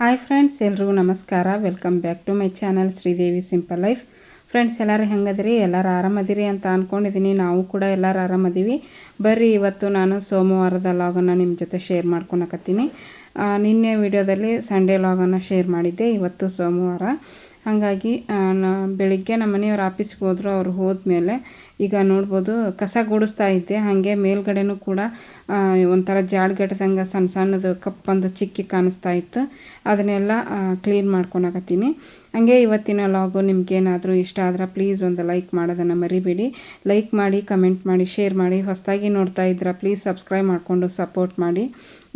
Hi friends ಎಲ್ರಿಗೂ ನಮಸ್ಕಾರ. Welcome back to my channel Sridevi simple life friends ಎಲ್ಲರೂ ಹೆಂಗದಿರಿ? ಎಲ್ಲರೂ ಆರಾಮದಿರಿ ಅಂತ ಅಂದ್ಕೊಂಡಿದ್ದೀನಿ ನಾವು ಕೂಡ ಎಲ್ಲರೂ ಆರಾಮದೀವಿ. ಬರ್ರಿ, ಇವತ್ತು ನಾನು ಸೋಮವಾರದ ಲಾಗನ್ನು ನಿಮ್ಮ ಜೊತೆ ಶೇರ್ ಮಾಡ್ಕೊಳಕತ್ತೀನಿ. ನಿನ್ನೆ ವಿಡಿಯೋದಲ್ಲಿ ಸಂಡೇ ಲಾಗನ್ನು ಶೇರ್ ಮಾಡಿದ್ದೆ. ಇವತ್ತು ಸೋಮವಾರ. ಹಾಗಾಗಿ ಬೆಳಿಗ್ಗೆ ನಮ್ಮ ಮನೆಯವ್ರು ಆಫೀಸ್ಗೆ ಹೋದ್ರು. ಅವ್ರು ಹೋದ್ಮೇಲೆ ಈಗ ನೋಡ್ಬೋದು, ಕಸ ಗುಡಿಸ್ತಾ ಇದ್ದೆ. ಹಾಗೆ ಮೇಲ್ಗಡೆನೂ ಕೂಡ ಒಂಥರ ಜಾಡ್ಗಟ್ಟದಂಗೆ ಸಣ್ಣ ಸಣ್ಣದು ಕಪ್ಪಂದು ಚಿಕ್ಕಿ ಕಾಣಿಸ್ತಾ ಇತ್ತು. ಅದನ್ನೆಲ್ಲ ಕ್ಲೀನ್ ಮಾಡ್ಕೊಳಕತ್ತೀನಿ ಹಂಗೆ ಇವತ್ತಿನ ಲಾಗು ನಿಮ್ಗೇನಾದರೂ ಇಷ್ಟ ಆದ್ರೆ ಪ್ಲೀಸ್ ಒಂದು ಲೈಕ್ ಮಾಡೋದನ್ನು ಮರಿಬೇಡಿ. ಲೈಕ್ ಮಾಡಿ ಕಮೆಂಟ್ ಮಾಡಿ ಶೇರ್ ಮಾಡಿ. ಹೊಸದಾಗಿ ನೋಡ್ತಾ ಇದ್ರೆ ಪ್ಲೀಸ್ ಸಬ್ಸ್ಕ್ರೈಬ್ ಮಾಡಿಕೊಂಡು ಸಪೋರ್ಟ್ ಮಾಡಿ.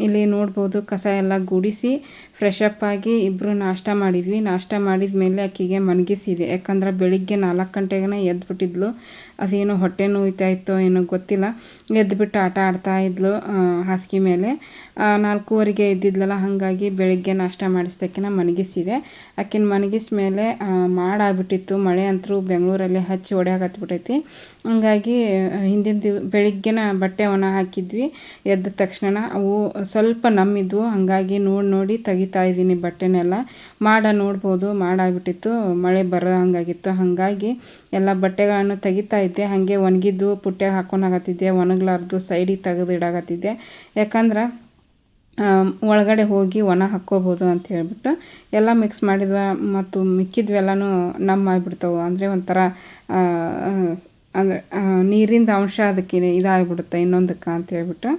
ಇಲ್ಲಿ ನೋಡ್ಬೋದು, ಕಸ ಎಲ್ಲ ಗುಡಿಸಿ ಫ್ರೆಶ್ ಅಪ್ ಆಗಿ ಇಬ್ಬರು ನಾಷ್ಟ ಮಾಡಿದ್ವಿ. ನಾಷ್ಟ ಮಾಡಿದ ಮೇಲೆ ಆಕಿಗೆ ಮನಗಿಸಿದೆ ಯಾಕಂದ್ರೆ ಬೆಳಿಗ್ಗೆ ನಾಲ್ಕು ಗಂಟೆಗೇ ಎದ್ದುಬಿಟ್ಟಿದ್ಲು ಅದೇನೋ ಹೊಟ್ಟೆ ನೋಯ್ತಾ ಇತ್ತೋ ಏನೋ ಗೊತ್ತಿಲ್ಲ. ಎದ್ದುಬಿಟ್ಟು ಆಟ ಆಡ್ತಾ ಇದ್ಲು. ಆ, ಹಾಸಿಗೆ ಮೇಲೆ. ನಾಲ್ಕೂವರೆಗೆ ಎದ್ದಿದ್ಲಲ್ಲ ಹಾಗಾಗಿ ಬೆಳಗ್ಗೆ ನಾಷ್ಟ ಮಾಡಿಸ್ದಕ್ಕಿನ ಮನಗಿಸಿದೆ ಆಕಿನ ಮನಗಿಸ್ ಮೇಲೆ ಮಾಡಾಗ್ಬಿಟ್ಟಿತ್ತು. ಮಳೆ ಅಂತರೂ ಬೆಂಗಳೂರಲ್ಲಿ ಹಚ್ಚಿ ಹೊಡ್ಯಾಕತ್ಬಿಟ್ಟೈತಿ ಹಂಗಾಗಿ ಹಿಂದಿನ ದಿವ್ ಬೆಳಿಗ್ಗೆನ ಬಟ್ಟೆ ಒಣ ಹಾಕಿದ್ವಿ. ಎದ್ದ ತಕ್ಷಣ ಅವು ಸ್ವಲ್ಪ ನಮ್ಮಿದ್ವು. ಹಾಗಾಗಿ ನೋಡಿ ನೋಡಿ ತೆಗಿತಾ ಇದ್ದೀನಿ ಬಟ್ಟೆನೆಲ್ಲ. ಮಾಡ ನೋಡ್ಬೋದು ಮಾಡಾಗ್ಬಿಟ್ಟಿತ್ತು. ಮಳೆ ಬರೋ ಹಂಗಾಗಿತ್ತು. ಹಾಗಾಗಿ ಎಲ್ಲ ಬಟ್ಟೆಗಳನ್ನು ತೆಗಿತಾ ಇದ್ದೆ. ಹಾಗೆ ಒಣಗಿದ್ದು ಪುಟ್ಟೆ ಹಾಕ್ಕೊಂಡಾಗತ್ತಿದ್ದೆ ಒಣಗ್ಲಾರ್ದು ಸೈಡಿಗೆ ತೆಗೆದು ಇಡಾಕತ್ತಿದ್ದೆ ಯಾಕಂದ್ರೆ ಒಳಗಡೆ ಹೋಗಿ ಒಣ ಹಾಕ್ಕೋಬೋದು ಅಂತ ಹೇಳ್ಬಿಟ್ಟು ಎಲ್ಲ ಮಿಕ್ಸ್ ಮಾಡಿದ್ವ ಮತ್ತು ಮಿಕ್ಕಿದ್ವೆಲ್ಲನೂ ನಮ್ಮ ಆಗಿಬಿಡ್ತಾವೆ. ಅಂದರೆ ಒಂಥರ ಅಂದರೆ ನೀರಿಂದ ಅಂಶ ಅದಕ್ಕೆ ಇದಾಗ್ಬಿಡುತ್ತೆ ಇನ್ನೊಂದಕ್ಕೆ ಅಂತ ಹೇಳ್ಬಿಟ್ಟು.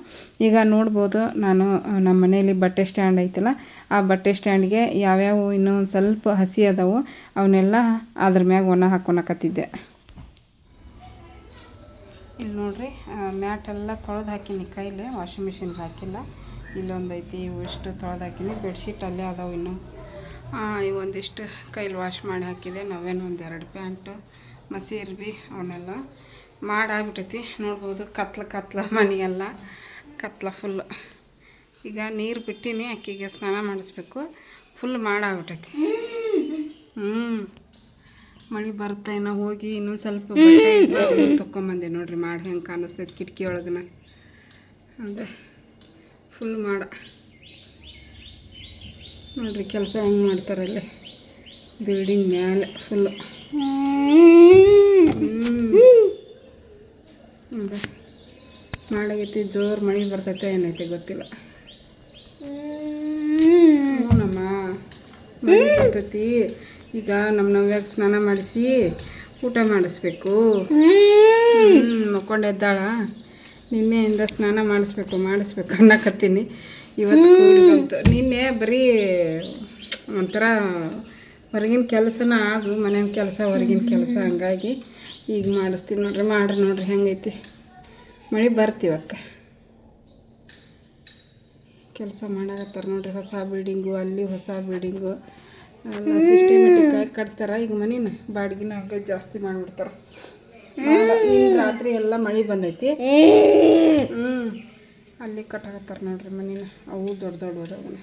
ಈಗ ನೋಡ್ಬೋದು, ನಾನು ನಮ್ಮ ಮನೆಯಲ್ಲಿ ಬಟ್ಟೆ ಸ್ಟ್ಯಾಂಡ್ ಐತಲ್ಲ, ಆ ಬಟ್ಟೆ ಸ್ಟ್ಯಾಂಡ್ಗೆ ಯಾವ್ಯಾವ ಇನ್ನೂ ಒಂದು ಸ್ವಲ್ಪ ಹಸಿ ಅದಾವು, ಅವನ್ನೆಲ್ಲ ಅದ್ರ ಮ್ಯಾಗ ಒಣ ಹಾಕ್ಕೊಳಕತ್ತಿದ್ದೆ ಇಲ್ಲಿ ನೋಡ್ರಿ ಮ್ಯಾಟ್ ಎಲ್ಲ ತೊಳೆದು ಹಾಕಿನಿ ಕೈಲಿ ವಾಷಿಂಗ್ ಮಿಷಿನ್ಗೆ ಹಾಕಿಲ್ಲ. ಇಲ್ಲೊಂದು ಐತಿ, ಇವು ಇಷ್ಟು ತೊಳೆದು ಹಾಕಿನಿ ಬೆಡ್ಶೀಟ್ ಅಲ್ಲೇ ಅದಾವೆ ಇನ್ನು. ಇವೊಂದಿಷ್ಟು ಕೈಲಿ ವಾಶ್ ಮಾಡಿ ಹಾಕಿದೆ, ನಾವೇನು ಒಂದು ಎರಡು ಪ್ಯಾಂಟು, ಮಸಿ ಇರ್ಬಿ ಅವನ್ನೆಲ್ಲ ಮಾಡಾಗ್ಬಿಟ್ಟೈತಿ ನೋಡ್ಬೋದು, ಕತ್ಲ ಕತ್ಲ ಮನೆಯೆಲ್ಲ, ಕತ್ಲ ಫುಲ್ ಈಗ ನೀರು ಬಿಟ್ಟಿನಿ, ಅಕ್ಕಿಗೆ ಸ್ನಾನ ಮಾಡಿಸ್ಬೇಕು. ಫುಲ್ ಮಾಡಾಗ್ಬಿಟ್ಟೈತಿ ಹ್ಞೂ ಮಳೆ ಬರುತ್ತೆ ಏನೋ ಹೋಗಿ ಇನ್ನೊಂದು ಸ್ವಲ್ಪ ತೊಗೊಂಬಂದೆ ನೋಡ್ರಿ ಮಾಡಿ ಹೆಂಗೆ ಕಾಣಿಸ್ತೈತೆ ಕಿಟಕಿ ಒಳಗನ ಅದೇ ಫುಲ್ ಮಾಡ ನೋಡ್ರಿ ಕೆಲಸ ಹೆಂಗೆ ಮಾಡ್ತಾರಲ್ಲಿ ಬಿಲ್ಡಿಂಗ್ ಮೇಲೆ ಫುಲ್ ಅದೇ ಮಾಡಾಗೈತಿ ಜೋರು ಮಳೆ ಬರ್ತೈತೆ ಏನೈತೆ ಗೊತ್ತಿಲ್ಲ ಹ್ಞೂನಮ್ಮ ಮಳೆ ಬರ್ತೈತಿ ಈಗ ನಮ್ಮ ನವ್ಯಾಗ ಸ್ನಾನ ಮಾಡಿಸಿ ಊಟ ಮಾಡಿಸ್ಬೇಕು. ಮಕ್ಕೊಂಡು ಎದ್ದಾಳ. ನಿನ್ನೆಯಿಂದ ಸ್ನಾನ ಮಾಡಿಸ್ಬೇಕು ಮಾಡಿಸ್ಬೇಕು ಅನ್ನಕತ್ತೀನಿ. ಇವತ್ತು ಬಂತು ನಿನ್ನೆ ಬರೀ ಒಂಥರ ಹೊರಗಿನ ಕೆಲಸನ ಅದು ಮನೆಯ ಕೆಲಸ ಹೊರಗಿನ ಕೆಲಸ ಹಂಗಾಗಿ ಈಗ ಮಾಡಿಸ್ತೀನಿ ನೋಡ್ರಿ ಮಾಡ್ರಿ ನೋಡ್ರಿ ಹೆಂಗೈತಿ. ಮಳೆ ಬರ್ತೀವತ್ತ ಕೆಲಸ ಮಾಡಾಕತ್ತಾರ ನೋಡ್ರಿ ಹೊಸ ಬಿಲ್ಡಿಂಗು ಅಲ್ಲಿ ಹೊಸ ಬಿಲ್ಡಿಂಗು ಎಲ್ಲ ಸಿಸ್ಟಮೆಟಿಕ್ ಆಗಿ ಕಟ್ತಾರ. ಈಗ ಮನೇನ ಬಾಡಿಗೆನ ಹಂಗೆ ಜಾಸ್ತಿ ಮಾಡ್ಬಿಡ್ತಾರ. ರಾತ್ರಿ ಎಲ್ಲ ಮಳೆ ಬಂದೈತಿ. ಹ್ಞೂ ಅಲ್ಲಿ ಕಟ್ಟಾಕತ್ತಾರ ನೋಡ್ರಿ ಮನೇನ. ಅವು ದೊಡ್ಡ ದೊಡ್ಡ ಅದಾವನ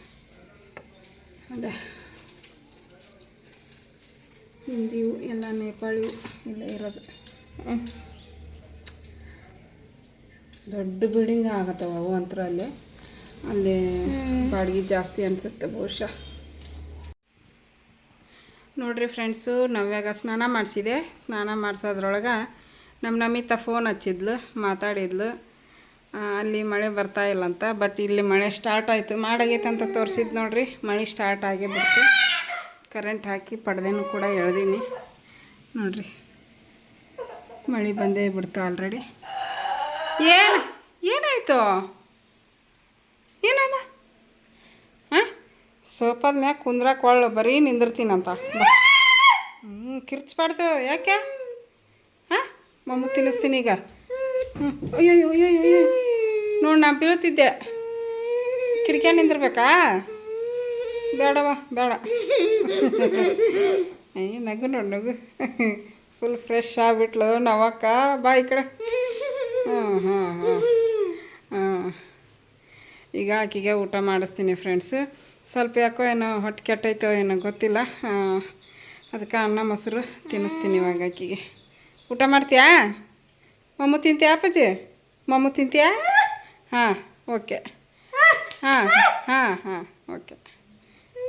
ಅದೇ. ಎಲ್ಲ ನೇಪಾಳಿ ಇಲ್ಲ ಇರೋದು. ದೊಡ್ಡ ಬಿಲ್ಡಿಂಗ್ ಆಗತ್ತವ ಅವು ಅಂತರ ಅಲ್ಲಿ. ಅಲ್ಲಿ ಬಾಡಿಗೆ ಜಾಸ್ತಿ ಅನ್ಸುತ್ತೆ ಬಹುಶಃ. ನೋಡ್ರಿ ಫ್ರೆಂಡ್ಸು ನವ್ಯಾಗ ಸ್ನಾನ ಮಾಡಿಸಿದೆ. ಸ್ನಾನ ಮಾಡಿಸೋದ್ರೊಳಗೆ ನಮ್ಮ ನಮಿತ ಫೋನ್ ಹಚ್ಚಿದ್ಲು, ಮಾತಾಡಿದ್ಲು. ಅಲ್ಲಿ ಮಳೆ ಬರ್ತಾ ಇಲ್ಲ ಅಂತ ಬಟ್ ಇಲ್ಲಿ ಮಳೆ ಸ್ಟಾರ್ಟ್ ಆಯಿತು. ಮಾಡಾಗೈತೆ ಅಂತ ತೋರಿಸಿದ್ದು ನೋಡ್ರಿ, ಮಳೆ ಸ್ಟಾರ್ಟ್ ಆಗೇ ಬಿಡ್ತು. ಕರೆಂಟ್ ಹಾಕಿ ಪಡ್ದೇನು ಕೂಡ ಎಳ್ದೀನಿ. ನೋಡ್ರಿ, ಮಳೆ ಬಂದೇ ಬಿಡ್ತು ಆಲ್ರೆಡಿ ಏನು, ಏನಾಯಿತು? ಏನಮ್ಮ? ಸೋಫಾದ ಮ್ಯಾಗ ಕುಂದ್ರಾಕ ಒಳ್ಳು ಬರೀ ನಿಂದಿರ್ತೀನಂತ. ಹ್ಞೂ ಕಿರ್ಚ್ಬಾರ್ದು ಯಾಕೆ? ಹಾಂ? ಮಮ್ಮ ತಿನ್ನಿಸ್ತೀನಿ ಈಗ. ಹ್ಞೂ ಅಯ್ಯೋ ಅಯ್ಯೋ ಅಯ್ಯೋ ನೋಡಿ, ನಾನು ಬೀಳ್ತಿದ್ದೆ. ಕಿಟಕಿಯ ನಿಂದಿರ್ಬೇಕಾ? ಬೇಡವಾ, ಬೇಡ. ಅಯ್ಯ ನಗು ನೋಡಿ, ನಗು. ಫುಲ್ ಫ್ರೆಶ್ ಆಗಿಬಿಟ್ಲು ನವಕ್ಕ. ಬಾ ಈ ಕಡೆ. ಹಾಂ ಹಾಂ ಹಾಂ. ಹಾಂ. ಈಗ ಆಕಿಗೆ ಊಟ ಮಾಡಿಸ್ತೀನಿ ಫ್ರೆಂಡ್ಸ್ ಸ್ವಲ್ಪ ಯಾಕೋ ಏನೋ ಹೊಟ್ಟೆ ಕೆಟ್ಟೈತೋ ಏನೋ ಗೊತ್ತಿಲ್ಲ. ಅದಕ್ಕೆ ಅನ್ನ ಮೊಸರು ತಿನ್ನಿಸ್ತೀನಿ ಇವಾಗ ಆಕಿಗೆ. ಊಟ ಮಾಡ್ತೀಯಾ? ಮಮ್ಮು ತಿಂತೀಯಾ ಅಪ್ಪಾಜಿ? ಮಮ್ಮು ತಿಂತೀಯಾ? ಹಾಂ, ಓಕೆ. ಹಾಂ ಹಾಂ ಹಾಂ, ಓಕೆ.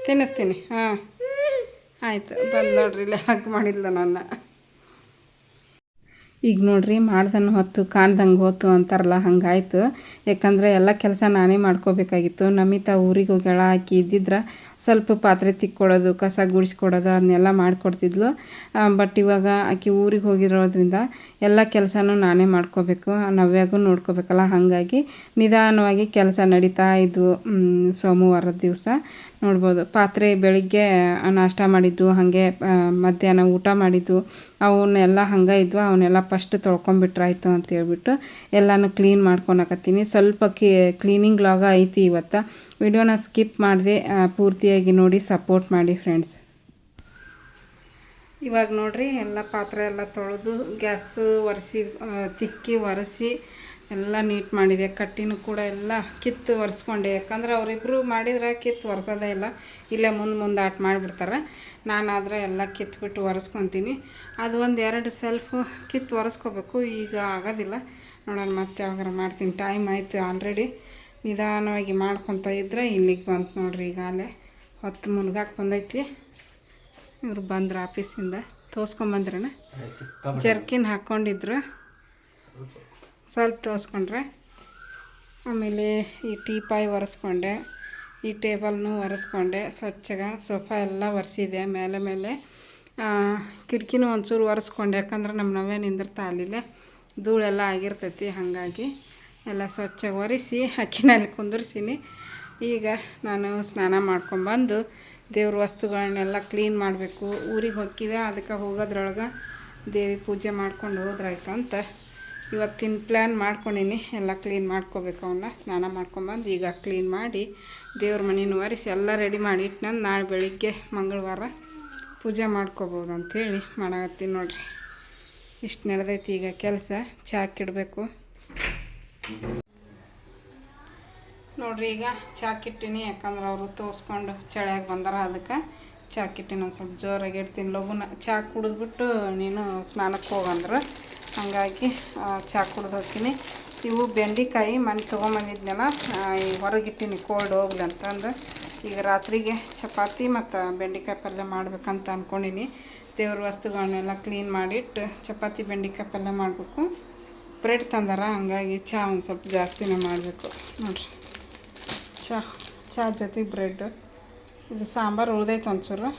ತಿನ್ನಿಸ್ತೀನಿ, ಹಾಂ. ಆಯಿತು, ಬಂದು ನೋಡ್ರಿ, ಇಲ್ಲಿ ಹಾಕಿ ಮಾಡಿಲ್ಲ ನನ್ನ. ಈಗ ನೋಡ್ರಿ ಮಾಡ್ದನ್ನು ಹೊತ್ತು ಕಾಣ್ದಂಗೆ ಹೊತ್ತು ಅಂತಾರಲ್ಲ, ಹಂಗಾಯ್ತು. ಯಾಕಂದರೆ ಎಲ್ಲ ಕೆಲಸ ನಾನೇ ಮಾಡ್ಕೋಬೇಕಾಗಿತ್ತು. ನಮಿತಾ ಊರಿಗೆ ಹೋಗ್ಯಾಳ, ಆಕಿ ಇದ್ದಿದ್ರೆ ಸ್ವಲ್ಪ ಪಾತ್ರೆ ತಿಕ್ಕೊಡೋದು ಕಸ ಗುಡಿಸ್ಕೊಡೋದು, ಅದನ್ನೆಲ್ಲ ಮಾಡಿಕೊಡ್ತಿದ್ಲು. ಬಟ್ ಇವಾಗ ಆಕೆ ಊರಿಗೆ ಹೋಗಿರೋದ್ರಿಂದ ಎಲ್ಲ ಕೆಲಸನೂ ನಾನೇ ಮಾಡ್ಕೋಬೇಕು, ನವ್ಯಾಗೂ ನೋಡ್ಕೋಬೇಕಲ್ಲ. ಹಾಗಾಗಿ ನಿಧಾನವಾಗಿ ಕೆಲಸ ನಡೀತಾ ಇದ್ವು ಸೋಮವಾರದ ದಿವಸ. ನೋಡ್ಬೋದು, ಪಾತ್ರೆ ಬೆಳಿಗ್ಗೆ ನಾಷ್ಟ ಮಾಡಿದ್ದು, ಹಾಗೆ ಮಧ್ಯಾಹ್ನ ಊಟ ಮಾಡಿದ್ದು, ಅವನ್ನೆಲ್ಲ ಹಂಗೆ ಇದ್ವು, ಅವನ್ನೆಲ್ಲ ಫಸ್ಟ್ ತೊಳ್ಕೊಂಬಿಟ್ರಾಯ್ತು ಅಂತ ಹೇಳ್ಬಿಟ್ಟು ಎಲ್ಲನೂ ಕ್ಲೀನ್ ಮಾಡ್ಕೊಳಕತ್ತೀನಿ ಸ್ವಲ್ಪ ಕ್ಲೀನಿಂಗ್ ಲಾಗ ಐತಿ ಇವತ್ತು. ವಿಡಿಯೋನ ಸ್ಕಿಪ್ ಮಾಡಿದೆ ಪೂರ್ತಿಯಾಗಿ ನೋಡಿ ಸಪೋರ್ಟ್ ಮಾಡಿ ಫ್ರೆಂಡ್ಸ್ ಇವಾಗ ನೋಡಿರಿ ಎಲ್ಲ ಪಾತ್ರೆ ಎಲ್ಲ ತೊಳೆದು ಗ್ಯಾಸ್ ಒರೆಸಿ ತಿಕ್ಕಿ ಒರೆಸಿ ಎಲ್ಲ ನೀಟ್ ಮಾಡಿದೆ. ಕಟ್ಟಿನೂ ಕೂಡ ಎಲ್ಲ ಕಿತ್ತು ಒರೆಸ್ಕೊಂಡೆ. ಯಾಕಂದ್ರೆ ಅವರಿಬ್ಬರು ಮಾಡಿದ್ರೆ ಕಿತ್ತು ಒರೆಸೋದೇ ಇಲ್ಲ. ಇಲ್ಲೇ ಮುಂದೆ ಮುಂದೆ ಆಟ ಮಾಡಿಬಿಡ್ತಾರೆ. ನಾನಾದರೆ ಎಲ್ಲ ಕಿತ್ಬಿಟ್ಟು ಒರೆಸ್ಕೊತೀನಿ. ಅದು ಒಂದು ಎರಡು ಸೆಲ್ಫ್ ಕಿತ್ತು ಒರೆಸ್ಕೋಬೇಕು. ಈಗ ಆಗೋದಿಲ್ಲ. ನೋಡೋಣ ಮತ್ತೆ ಯಾವಾಗಾರ ಮಾಡ್ತೀನಿ. ಟೈಮ್ ಆಯಿತು ಆಲ್ರೆಡಿ ನಿಧಾನವಾಗಿ ಮಾಡ್ಕೊತ ಇದ್ದರೆ ಇಲ್ಲಿಗೆ ಬಂತು ನೋಡ್ರಿ ಈಗಾಗಲೇ. ಹೊತ್ತು ಮುನ್ಗಾಕ್ ಬಂದೈತಿ. ಇವ್ರು ಬಂದ್ರು ಆಫೀಸಿಂದ. ತೋರ್ಸ್ಕೊಂಬಂದ್ರಣ ಜರ್ಕಿನ್ ಹಾಕ್ಕೊಂಡಿದ್ರು ಸ್ವಲ್ಪ ತೋರಿಸ್ಕೊಂಡ್ರೆ. ಆಮೇಲೆ ಈ ಟೀಪಾಯಿ ಒರೆಸ್ಕೊಂಡೆ. ಈ ಟೇಬಲ್ನು ಒರೆಸ್ಕೊಂಡೆ. ಸ್ವಚ್ಛಗೆ ಸೋಫಾ ಎಲ್ಲ ಒರೆಸಿದೆ. ಮೇಲೆ ಮೇಲೆ ಕಿಟಕಿನೂ ಒಂಚೂರು ಒರೆಸ್ಕೊಂಡೆ. ಯಾಕಂದ್ರೆ ನಮ್ಮ ನವೇ ನಿಂದಿರ್ತಾ ಅಲ್ಲಿಲ್ಲೇ ಧೂಳೆಲ್ಲ ಆಗಿರ್ತೈತಿ ಹಾಗಾಗಿ. ಎಲ್ಲ ಸ್ವಚ್ಛಗೆ ಒರೆಸಿ ಅಕ್ಕಿನಲ್ಲಿ ಕುಂದಿರ್ಸೀನಿ. ಈಗ ನಾನು ಸ್ನಾನ ಮಾಡ್ಕೊಂಬಂದು ದೇವ್ರ ವಸ್ತುಗಳನ್ನೆಲ್ಲ ಕ್ಲೀನ್ ಮಾಡಬೇಕು. ಊರಿಗೆ ಹೋಗಿವೆ ಅದಕ್ಕೆ ಹೋಗೋದ್ರೊಳಗೆ ದೇವಿ ಪೂಜೆ ಮಾಡ್ಕೊಂಡು ಹೋದ್ರಾಯ್ತಂತ ಇವತ್ತಿನ ಪ್ಲ್ಯಾನ್ ಮಾಡ್ಕೊಂಡೀನಿ. ಎಲ್ಲ ಕ್ಲೀನ್ ಮಾಡ್ಕೋಬೇಕು ಅವನ್ನ ಸ್ನಾನ ಮಾಡ್ಕೊಂಬಂದು ಈಗ ಕ್ಲೀನ್ ಮಾಡಿ ದೇವ್ರ ಮನೇನ ಒರೆಸಿ ಎಲ್ಲ ರೆಡಿ ಮಾಡಿ ಇಟ್ಟು ನಾಳೆ ಬೆಳಿಗ್ಗೆ ಮಂಗಳವಾರ ಪೂಜೆ ಮಾಡ್ಕೋಬೋದು ಅಂಥೇಳಿ ಮಾಡಕತ್ತೀನಿ ನೋಡಿರಿ. ಇಷ್ಟು ನಡೆದೈತಿ ಈಗ ಕೆಲಸ. ಚಾಕಿಡಬೇಕು ನೋಡ್ರಿ, ಈಗ ಚಾಕಿಟ್ಟಿನಿ ಯಾಕಂದ್ರೆ ಅವರು ತೋರಿಸ್ಕೊಂಡು ಚಳಿಯಾಗಿ ಬಂದಾರ, ಅದಕ್ಕೆ ಚಾಕಿಟ್ಟಿನಿ ಒಂದು ಸ್ವಲ್ಪ ಜೋರಾಗಿ ಇಡ್ತೀನಿ. ಲಘುನ ಚಾ ಕುಡಿದ್ಬಿಟ್ಟು ನೀನು ಸ್ನಾನಕ್ಕೆ ಹೋಗಂದ್ರೆ. ಹಾಗಾಗಿ ಚಾ ಕುಡ್ದು ಹೋಗ್ತೀನಿ. ಇವು ಬೆಂಡೆಕಾಯಿ ಮನೆ ತೊಗೊಂಬಂದಿದ್ನಲ್ಲ ಈ ಹೊರಗಿಟ್ಟಿನಿ ಕೋಲ್ಡ್ ಹೋಗ್ಲಿ ಅಂತಂದು. ಈಗ ರಾತ್ರಿಗೆ ಚಪಾತಿ ಮತ್ತು ಬೆಂಡೆಕಾಯಿ ಪಲ್ಯ ಮಾಡ್ಬೇಕಂತ ಅಂದ್ಕೊಂಡಿನಿ ದೇವ್ರ ವಸ್ತುಗಳನ್ನೆಲ್ಲ ಕ್ಲೀನ್ ಮಾಡಿಟ್ಟು ಚಪಾತಿ, ಬೆಂಡೆಕಾಯಿ ಪಲ್ಯ ಮಾಡಬೇಕು. ಬ್ರೆಡ್ ತಂದಾರ, ಹಂಗಾಗಿ ಚಹಾ ಒಂದು ಸ್ವಲ್ಪ ಜಾಸ್ತಿನೇ ಮಾಡಬೇಕು. ನೋಡ್ರಿ. ಚಹಾ ಚಹಾ ಜೊತೆ ಬ್ರೆಡ್. ಇದು ಸಾಂಬಾರು, ಉಳ್ದೈತೆ ಒಂಚೂರು.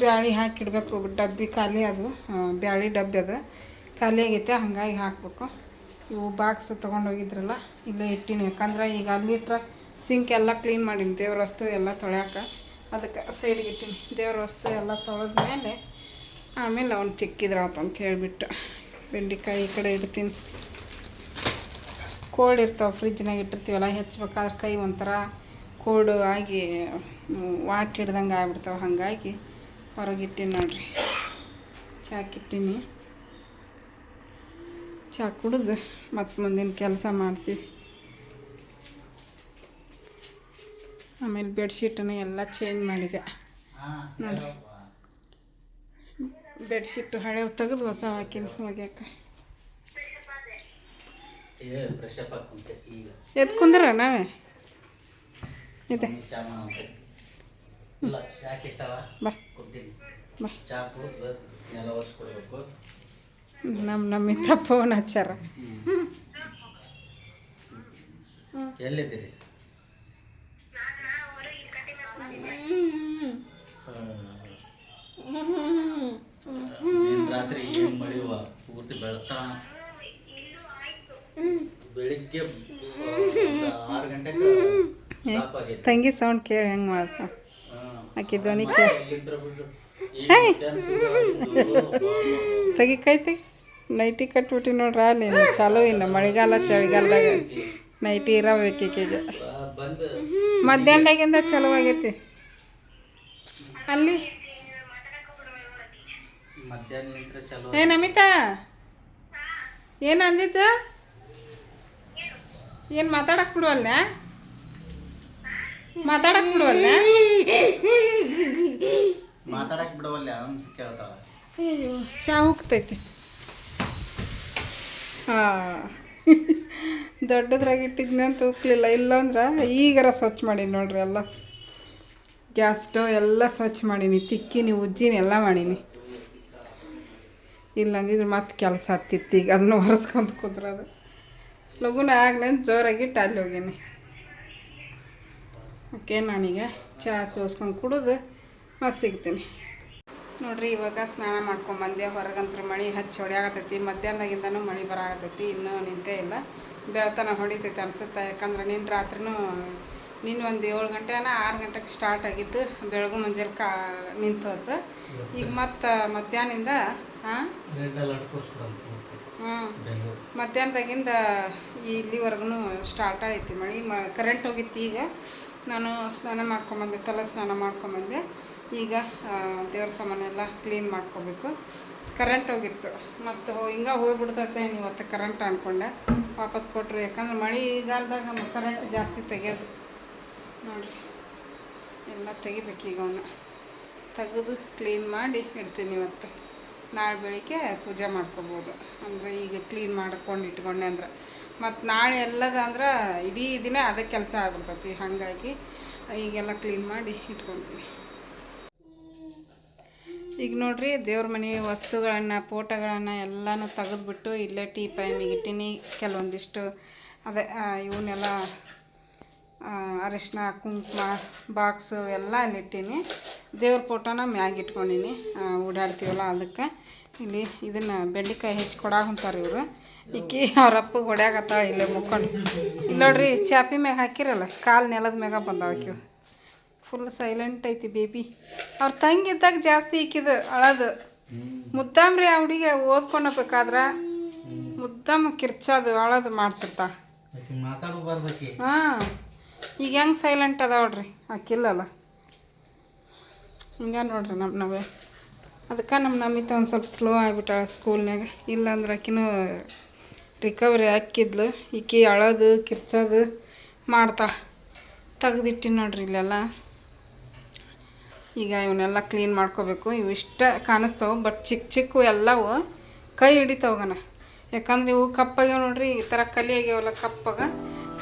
ಬ್ಯಾಳಿ ಹಾಕಿಡಬೇಕು, ಡಬ್ಬಿ ಖಾಲಿ ಅದು. ಬ್ಯಾಳಿ ಡಬ್ಬಿ ಅದು. ಖಾಲಿ ಆಗೈತೆ, ಹಾಗಾಗಿ ಹಾಕಬೇಕು. ಇವು ಬಾಕ್ಸ್ ತೊಗೊಂಡೋಗಿದ್ರಲ್ಲ, ಇಲ್ಲೇ ಇಟ್ಟಿನಿ. ಯಾಕಂದ್ರೆ ಈಗ ಅಲ್ಲಿ ಇಟ್ರೆ ಸಿಂಕ್ ಎಲ್ಲ ಕ್ಲೀನ್ ಮಾಡೀನಿ. ದೇವ್ರ ವಸ್ತು ಎಲ್ಲ ತೊಳ್ಯಾಕ. ಅದಕ್ಕೆ ಸೈಡ್ಗೆ ಇಟ್ಟೀನಿ. ದೇವ್ರ ವಸ್ತು ಎಲ್ಲ ತೊಳೆದ ಮೇಲೆ, ಆಮೇಲೆ ಅವ್ನು ತಿಕ್ಕಿದ್ರಾತು ಅಂತ ಹೇಳ್ಬಿಟ್ಟು, ಬೆಂಡೆಕಾಯಿ ಈ ಕಡೆ ಇಡ್ತೀನಿ. ಕೋಲ್ಡ್ ಇರ್ತಾವೆ ಫ್ರಿಜ್ನಾಗ ಇಟ್ಟಿರ್ತೀವಲ್ಲ ಹೆಚ್ಚಬೇಕಾದ್ರೆ ಕೈ ಒಂಥರ ಕೋಲ್ಡ್ ಆಗಿ ವಾಟ್ ಹಿಡ್ದಂಗೆ ಆಗ್ಬಿಡ್ತಾವೆ ಹಾಗಾಗಿ ಹೊರಗಿಟ್ಟಿನಿ ನೋಡ್ರಿ. ಚಾಕಿಟ್ಟಿನಿ ಚಾ ಕುಡಿದು ಮತ್ತು ಮುಂದಿನ ಕೆಲಸ ಮಾಡ್ತೀವಿ ಆಮೇಲೆ ಬೆಡ್ಶೀಟನ್ನು ಎಲ್ಲ ಚೇಂಜ್ ಮಾಡಿದೆ. ನೋಡ್ರಿ. ಬೆಡ್ಶೀಟು ಹಳೆವು ತೆಗೆದು ಹೊಸ ಹಾಕಿನಿ ಹೋಗ್ಯಾಕ ಎದ್ದು ಕುಂದ್ರ ನಾವೇ? ಇದೆ ಬಾ. ನಮ್ಮ ನಮ್ಮಿಂದ ಫೋನ್ ಹಚ್ಚಾರ ಎಲ್ಲಿದ್ದೀರಿ? ರಾತ್ರಿ ಏನು ಪೂರ್ತಿ ಬೆಳತಾನ ಬೆಳಿಗ್ಗೆ ಆರು ಗಂಟೆಗೆ ಸ್ಟಾಪ್ ಆಗೈತೆ. ತಂಗಿ ಸೌಂಡ್ ಕೇಳಿ ಹೆಂಗೆ ಮಾಡ್ತ? ಆಕೆ ಧ್ವನಿ ಕೇಳಿ. ತೆಗಿ ಕೈ ತೆಗಿ ನೈಟಿ ಕಟ್ಬಿಟ್ಟು ನೋಡ್ರ ಅಲ್ಲಿ ಚಲೋ ಇನ್ನು ಮಳೆಗಾಲ ಚಳಿಗಾಲದಾಗ. ನೈಟಿ ಇರಬೇಕು ಈಕೆಗೆ ಬಂದು. ಮಧ್ಯಾಹ್ನದಾಗಿಂದ ಚಲೋ ಆಗೈತಿ. ಅಲ್ಲಿ? ಏ ನಮಿತಾ? ಏನು ಅಂದಿದ್ದು? ಏನು ಮಾತಾಡಕ್ ಬಿಡುವಲ್ಲ ಮಾತಾಡಕ್ ಬಿಡುವಲ್ಲ ಮಾತಾಡಕ್ ಬಿಡುವಲ್ಲ ಅಂತ ಕೇಳ್ತಾಳ. ಅಯ್ಯೋ ಚಾ ಹೋಗ್ತೈತಿ ಹಾಂ. ದೊಡ್ಡದ್ರಾಗ ಇಟ್ಟಿದ್ನ ಅಂತ ಹೋಗ್ಲಿಲ್ಲ ಇಲ್ಲಾಂದ್ರೆ ಈಗಾರ ಸ್ವಚ್ಛ ಮಾಡಿ ನೋಡ್ರಿ ಎಲ್ಲ. ಗ್ಯಾಸ್ ಸ್ಟವ್ ಎಲ್ಲ ಸ್ವಚ್ಛ ಮಾಡೀನಿ ತಿಕ್ಕಿನಿ ಉಜ್ಜಿನಿ ಎಲ್ಲ ಮಾಡೀನಿ. ಇಲ್ಲಂದಿದ್ರೆ ಮತ್ತೆ ಕೆಲಸ ಹತ್ತಿತ್ತು ಈಗ ಅದನ್ನು ಒರೆಸ್ಕೊಂತ ಕುದ್ರದು ಲಗುನ ಆಗ್ಲೇನು ಜೋರಾಗಿ ಟಾಲಿ ಹೋಗೀನಿ. ಓಕೆ, ನಾನೀಗ ಚಹಾ ಸೋಸ್ಕೊಂಡು ಕುಡಿದು ಮತ್ತೆ ಸಿಗ್ತೀನಿ. ನೋಡ್ರಿ, ಇವಾಗ ಸ್ನಾನ ಮಾಡ್ಕೊಂಬಂದೆ ಹೊರಗಂತ್ರ ಮಳೆ ಹಚ್ಚಿ ಹೊಡ್ಯಾಗತ್ತೈತಿ ಮಧ್ಯಾಹ್ನದಾಗಿಂದನೂ ಮಳೆ ಬರಾಕತ್ತೈತಿ. ಇನ್ನೂ ನಿಂತೇ ಇಲ್ಲ. ಬೆಳತನ ಹೊಡಿತೈತೆ ಅನಿಸುತ್ತೆ. ಯಾಕಂದ್ರೆ ನಿನ್ನ ರಾತ್ರಿನೂ ನಿನ್ನ ಒಂದು ಏಳು ಗಂಟೆನ ಆರು ಗಂಟೆಗೆ ಸ್ಟಾರ್ಟ್ ಆಗಿತ್ತು. ಬೆಳಗು ಮುಂಜಾನೆ ಕಾ ನಿಂತು ಈಗ ಮತ್ತು ಮಧ್ಯಾಹ್ನದಿಂದ ಹಾಂ ತೋರಿಸ್ಬಿಡೋಣ ಹಾಂ ಮಧ್ಯಾಹ್ನದಾಗಿಂದ ಇಲ್ಲಿವರೆಗೂ ಸ್ಟಾರ್ಟ್ ಆಯ್ತು ಮಳೆ. ಮ ಕರೆಂಟ್ ಹೋಗಿತ್ತು ಈಗ. ನಾನು ಸ್ನಾನ ಮಾಡ್ಕೊಂಬಂದೆ ತಲೆ ಸ್ನಾನ ಮಾಡ್ಕೊಂಬಂದೆ ಈಗ ದೇವ್ರ ಸಾಮಾನೆಲ್ಲ ಕ್ಲೀನ್ ಮಾಡ್ಕೋಬೇಕು. ಕರೆಂಟ್ ಹೋಗಿತ್ತು. ಮತ್ತು ಹಿಂಗೆ ಹೋಗ್ಬಿಡ್ತೈತೆ ಇವತ್ತು ಕರೆಂಟ್ ಅಂದ್ಕೊಂಡೆ ವಾಪಸ್ ಕೊಟ್ಟರು ಯಾಕಂದ್ರೆ ಮಳೆಗಾಲದಾಗ ಕರೆಂಟ್ ಜಾಸ್ತಿ ತೆಗಿಯೋದು. ನೋಡಿರಿ. ಎಲ್ಲ ತೆಗಿಬೇಕು ಈಗ ಅವನ್ನ ತೆಗೆದು ಕ್ಲೀನ್ ಮಾಡಿ ಇಡ್ತೀನಿ ಇವತ್ತು. ನಾಳೆ ಬೆಳಿಗ್ಗೆ ಪೂಜೆ ಮಾಡ್ಕೋಬೋದು. ಅಂದರೆ ಈಗ ಕ್ಲೀನ್ ಮಾಡ್ಕೊಂಡು ಇಟ್ಕೊಂಡೆ ಅಂದ್ರೆ. ಮತ್ತು ನಾಳೆ ಎಲ್ಲದ ಅಂದ್ರೆ ಇಡೀ ದಿನ ಅದೇ ಕೆಲಸ ಆಗ್ಬಿಡ್ತೈತಿ. ಹಾಗಾಗಿ ಈಗೆಲ್ಲ ಕ್ಲೀನ್ ಮಾಡಿ ಇಟ್ಕೊತೀನಿ ಈಗ ನೋಡ್ರಿ ದೇವ್ರ ಮನೆ ವಸ್ತುಗಳನ್ನು ಫೋಟೋಗಳನ್ನು ಎಲ್ಲನೂ ತೆಗೆದ್ಬಿಟ್ಟು ಇಲ್ಲೇ ಟೀ ಪೈಮಿಗೆ ಇಟ್ಟೀನಿ. ಕೆಲವೊಂದಿಷ್ಟು ಅದೇ ಇವನ್ನೆಲ್ಲ ಅರಿಶಿನ ಕುಂಕುಮ ಬಾಕ್ಸು ಎಲ್ಲ ಅಲ್ಲಿ ಇಟ್ಟೀನಿ ದೇವ್ರ ಫೋಟೋನ ಮ್ಯಾಗ ಇಟ್ಕೊಂಡೀನಿ. ಓಡಾಡ್ತೀವಲ್ಲ ಅದಕ್ಕೆ. ಇಲ್ಲಿ ಇದನ್ನು ಬೆಂಡೆಕಾಯಿ ಹೆಚ್ಚಿ ಕೊಡಾಕ ಹೊಂತಾರೆ ಇವರು. ಇಕ್ಕಿ ಅವ್ರ ಅಪ್ಪಗೆ ಹೊಡ್ಯಾಕತ್ತಾಳ ಇಲ್ಲೇ ಮುಕ್ಕೊಂಡು. ಇಲ್ಲಿ ನೋಡ್ರಿ ಚಾಪಿ ಮ್ಯಾಗ ಹಾಕಿರಲ್ಲ ಕಾಲು ನೆಲದ ಮ್ಯಾಗ ಬಂದಾವ ಆಕಿವು ಫುಲ್ ಸೈಲೆಂಟ್ ಐತಿ ಬೇಬಿ ಅವ್ರ ತಂಗಿದ್ದಾಗ ಜಾಸ್ತಿ ಇಕ್ಕಿದು ಅಳದು. ಮುದ್ದಾಮ್ರಿ ಆ ಹುಡುಗಿ ಓದ್ಕೊಳಬೇಕಾದ್ರ ಮುದ್ದಾಮ ಕಿರ್ಚೋದು ಅಳದು ಮಾಡ್ತಿರ್ತಾ ಹಾಂ. ಈಗ ಹೆಂಗೆ ಸೈಲೆಂಟ್ ಅದ ನೋಡ್ರಿ? ಆಕಿಲ್ಲಲ್ಲ ಹಿಂಗೆ ನೋಡ್ರಿ ನಮ್ಮ ನಾವೇ. ಅದಕ್ಕೆ ನಮ್ಮ ನಮಿತ ಒಂದು ಸ್ವಲ್ಪ ಸ್ಲೋ ಆಗಿಬಿಟ್ಟಾಳ ಸ್ಕೂಲ್ನಾಗ ಇಲ್ಲಾಂದ್ರೆ ಆಕಿನೂ ರಿಕವರಿ ಹಾಕಿದ್ಲು. ಈಕಿ ಅಳೋದು, ಕಿರ್ಚೋದು ಮಾಡ್ತಾಳೆ. ತೆಗ್ದಿಟ್ಟಿನಿ ನೋಡ್ರಿ ಇಲ್ಲೆಲ್ಲ. ಈಗ ಇವನ್ನೆಲ್ಲ ಕ್ಲೀನ್ ಮಾಡ್ಕೋಬೇಕು. ಇವು ಇಷ್ಟ ಕಾಣಿಸ್ತಾವೆ ಬಟ್ ಚಿಕ್ಕ ಚಿಕ್ಕ ಎಲ್ಲವು ಕೈ ಹಿಡಿತಾವಗನ ಯಾಕಂದ್ರೆ ಇವು ಕಪ್ಪಾಗ್ಯಾವ ನೋಡ್ರಿ, ಈ ಥರ ಕಲಿ ಆಗ್ಯಾವಲ್ಲ ಕಪ್ಪಾಗ.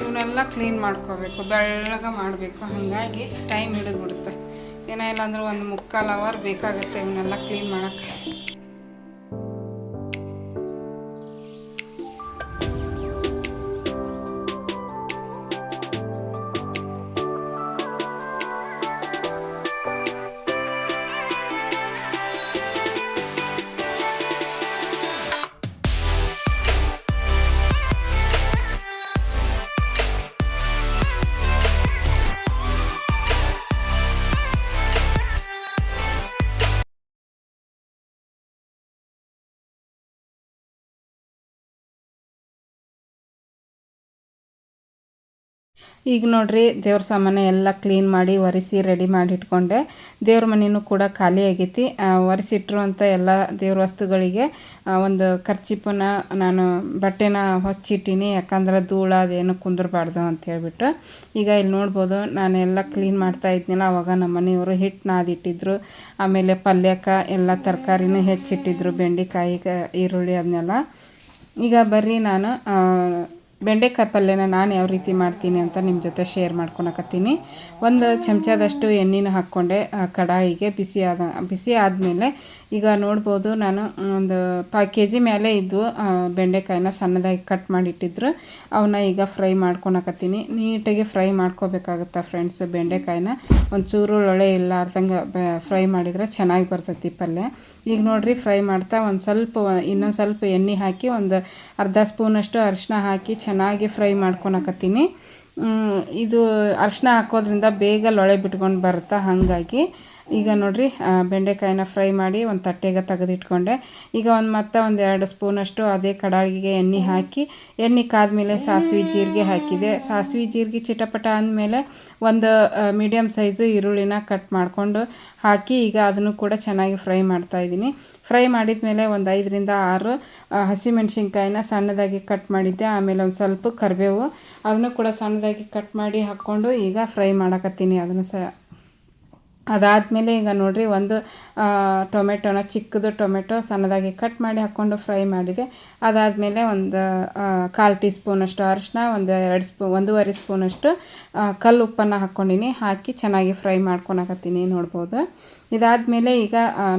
ಇವನ್ನೆಲ್ಲ ಕ್ಲೀನ್ ಮಾಡ್ಕೋಬೇಕು, ಬೆಳ್ಳಗ ಮಾಡಬೇಕು. ಹಾಗಾಗಿ ಟೈಮ್ ಹಿಡಿದ್ಬಿಡುತ್ತೆ. ಏನೋ ಇಲ್ಲ ಅಂದ್ರೆ ಒಂದು ಮುಕ್ಕಾಲು ಅವರ್ ಬೇಕಾಗುತ್ತೆ ಇವನ್ನೆಲ್ಲ ಕ್ಲೀನ್ ಮಾಡೋಕ್ಕೆ. ಈಗ ನೋಡ್ರಿ, ದೇವ್ರ ಸಾಮಾನು ಎಲ್ಲ ಕ್ಲೀನ್ ಮಾಡಿ ಒರೆಸಿ ರೆಡಿ ಮಾಡಿ ಇಟ್ಕೊಂಡೆ. ದೇವ್ರ ಮನೆಯೂ ಕೂಡ ಖಾಲಿ ಆಗೈತಿ. ಒರೆಸಿಟ್ಟಿರುವಂಥ ಎಲ್ಲ ದೇವ್ರ ವಸ್ತುಗಳಿಗೆ ಒಂದು ಖರ್ಚಿಪನ್ನ ನಾನು ಬಟ್ಟೆನ ಹೊಚ್ಚಿಟ್ಟೀನಿ. ಯಾಕಂದ್ರೆ ಧೂಳ ಅದೇನು ಕುಂದಿರಬಾರ್ದು ಅಂತ ಹೇಳ್ಬಿಟ್ಟು. ಈಗ ಇಲ್ಲಿ ನೋಡ್ಬೋದು, ನಾನು ಎಲ್ಲ ಕ್ಲೀನ್ ಮಾಡ್ತಾ ಇದ್ನಲ್ಲ, ಅವಾಗ ನಮ್ಮ ಮನೆಯವರು ಹಿಟ್ಟು ನಾದಿಟ್ಟಿದ್ರು. ಆಮೇಲೆ ಪಲ್ಯಕ್ಕೆ ಎಲ್ಲ ತರಕಾರಿನೂ ಹೆಚ್ಚಿಟ್ಟಿದ್ರು ಬೆಂಡೆಕಾಯಿ ಈರುಳ್ಳಿ ಅದನ್ನೆಲ್ಲ ಈಗ ಬರ್ರಿ ನಾನು ಬೆಂಡೆಕಾಯಿ ಪಲ್ಯನ ನಾನು ಯಾವ ರೀತಿ ಮಾಡ್ತೀನಿ ಅಂತ ನಿಮ್ಮ ಜೊತೆ ಶೇರ್ ಮಾಡ್ಕೊಳಕತ್ತೀನಿ. ಒಂದು ಚಮಚದಷ್ಟು ಎಣ್ಣೆನ ಹಾಕ್ಕೊಂಡೆ. ಕಡಾಯಿಗೆ ಬಿಸಿ ಆದ, ಬಿಸಿ ಆದಮೇಲೆ ಈಗ ನೋಡ್ಬೋದು ನಾನು ಒಂದು ಪಾ ಕೆ ಜಿ ಮೇಲೆ ಇದ್ದು ಬೆಂಡೆಕಾಯಿನ ಸಣ್ಣದಾಗಿ ಕಟ್ ಮಾಡಿಟ್ಟಿದ್ರು. ಅವನ್ನ ಈಗ ಫ್ರೈ ಮಾಡ್ಕೊಳಕತ್ತೀನಿ. ನೀಟಾಗಿ ಫ್ರೈ ಮಾಡ್ಕೋಬೇಕಾಗುತ್ತೆ ಫ್ರೆಂಡ್ಸ್ ಬೆಂಡೆಕಾಯಿನ ಒಂಚೂರು ಲೊಳೆ ಇಲ್ಲಾರ್ದಂಗೆ ಫ್ರೈ ಮಾಡಿದರೆ ಚೆನ್ನಾಗಿ ಬರ್ತೈತಿ ಪಲ್ಯ. ಈಗ ನೋಡಿರಿ, ಫ್ರೈ ಮಾಡ್ತಾ ಒಂದು ಸ್ವಲ್ಪ, ಇನ್ನೊಂದು ಸ್ವಲ್ಪ ಎಣ್ಣೆ ಹಾಕಿ ಒಂದು ಅರ್ಧ ಸ್ಪೂನಷ್ಟು ಅರಿಶಿನ ಹಾಕಿ ಚೆನ್ನಾಗಿ ಫ್ರೈ ಮಾಡ್ಕೊಳಕತ್ತೀನಿ. ಇದು ಅರಿಶಿನ ಹಾಕೋದ್ರಿಂದ ಬೇಗ ಲೊಳೆ ಬಿಟ್ಕೊಂಡು ಬರುತ್ತಾ ಹಾಗಾಗಿ. ಈಗ ನೋಡಿರಿ ಬೆಂಡೆಕಾಯಿನ ಫ್ರೈ ಮಾಡಿ ಒಂದು ತಟ್ಟೆಗೆ ತೆಗೆದಿಟ್ಕೊಂಡೆ. ಈಗ ಒಂದು ಮತ್ತೆ ಒಂದು ಎರಡು ಸ್ಪೂನಷ್ಟು ಅದೇ ಕಡಾಳಿಗೆ ಎಣ್ಣೆ ಹಾಕಿ, ಎಣ್ಣೆ ಕಾದ್ಮೇಲೆ ಸಾಸಿವೆ ಜೀರಿಗೆ ಹಾಕಿದೆ. ಸಾಸಿವೆ ಜೀರಿಗೆ ಚಿಟಪಟ ಅಂದಮೇಲೆ ಒಂದು ಮೀಡಿಯಮ್ ಸೈಜು ಈರುಳ್ಳಿನ ಕಟ್ ಮಾಡಿಕೊಂಡು ಹಾಕಿ ಈಗ ಅದನ್ನು ಕೂಡ ಚೆನ್ನಾಗಿ ಫ್ರೈ ಮಾಡ್ತಾ ಇದ್ದೀನಿ. ಫ್ರೈ ಮಾಡಿದ ಮೇಲೆ ಒಂದು ಐದರಿಂದ ಆರು ಹಸಿ ಹಸಿಮೆಣ್ಸಿನ್ಕಾಯಿನ ಸಣ್ಣದಾಗಿ ಕಟ್ ಮಾಡಿದ್ದೆ. ಆಮೇಲೆ ಒಂದು ಸ್ವಲ್ಪ ಕರಿಬೇವು, ಅದನ್ನು ಕೂಡ ಸಣ್ಣದಾಗಿ ಕಟ್ ಮಾಡಿ ಹಾಕ್ಕೊಂಡು ಈಗ ಫ್ರೈ ಮಾಡಕತ್ತೀನಿ. ಅದನ್ನು ಸ ಅದಾದಮೇಲೆ ಈಗ ನೋಡಿರಿ ಒಂದು ಟೊಮೆಟೊನ ಚಿಕ್ಕದು ಟೊಮೆಟೊ ಸಣ್ಣದಾಗಿ ಕಟ್ ಮಾಡಿ ಹಾಕ್ಕೊಂಡು ಫ್ರೈ ಮಾಡಿದೆ. ಅದಾದಮೇಲೆ ಒಂದು ಕಾಲು ಟೀ ಸ್ಪೂನಷ್ಟು ಅರಿಶಿನ ಒಂದು ಎರಡು ಸ್ಪೂ, ಒಂದೂವರೆ ಸ್ಪೂನಷ್ಟು ಕಲ್ಲು ಉಪ್ಪನ್ನು ಹಾಕ್ಕೊಂಡಿನಿ. ಹಾಕಿ ಚೆನ್ನಾಗಿ ಫ್ರೈ ಮಾಡ್ಕೊಳಕತ್ತೀನಿ ನೋಡ್ಬೋದು. ಇದಾದಮೇಲೆ ಈಗ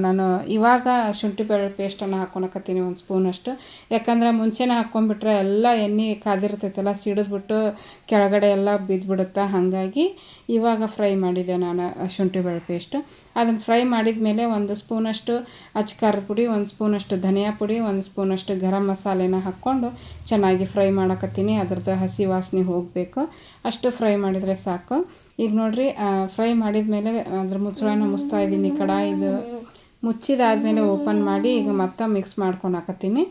ನಾನು ಇವಾಗ ಶುಂಠಿ ಬೆಳ್ಳುಳ್ಳಿ ಪೇಸ್ಟನ್ನು ಹಾಕ್ಕೊಳಕತ್ತೀನಿ ಒಂದು ಸ್ಪೂನಷ್ಟು. ಯಾಕಂದ್ರೆ ಮುಂಚೆನೇ ಹಾಕ್ಕೊಂಡ್ಬಿಟ್ರೆ ಎಲ್ಲ ಎಣ್ಣೆ ಕಾದಿರ್ತೈತಲ್ಲ, ಸಿಡಿದ್ಬಿಟ್ಟು ಕೆಳಗಡೆ ಎಲ್ಲ ಬಿದ್ದುಬಿಡುತ್ತೆ ಹಾಗಾಗಿ ಇವಾಗ ಫ್ರೈ ಮಾಡಿದೆ ನಾನು ಶುಂಠಿ ಬೆಳ್ಳುಳ್ಳಿ. ಪೇಸ್ಟ್ ಅದನ್ನು ಫ್ರೈ ಮಾಡಿದ ಮೇಲೆ ಒಂದು ಸ್ಪೂನಷ್ಟು ಅಚ್ಚ ಖಾರದ ಪುಡಿ, ಒಂದು ಸ್ಪೂನಷ್ಟು ಧನಿಯಾ ಪುಡಿ, ಒಂದು ಸ್ಪೂನಷ್ಟು ಗರಂ ಮಸಾಲೆನ ಹಾಕ್ಕೊಂಡು ಚೆನ್ನಾಗಿ ಫ್ರೈ ಮಾಡಕತ್ತೀನಿ. ಅದ್ರದ್ದು ಹಸಿ ವಾಸನೆ ಹೋಗಬೇಕು. ಅಷ್ಟು ಫ್ರೈ ಮಾಡಿದರೆ ಸಾಕು. ಈಗ ನೋಡಿರಿ ಫ್ರೈ ಮಾಡಿದ ಮೇಲೆ ಅದ್ರ ಮುಚ್ಚಳನ ಮುಚ್ತಾ ಇದ್ದೀನಿ ಕಡಾಯಿದು ಮುಚ್ಚಿದಾದಮೇಲೆ ಓಪನ್ ಮಾಡಿ ಈಗ ಮತ್ತೆ ಮಿಕ್ಸ್ ಮಾಡ್ಕೊಳಕತ್ತೀನಿ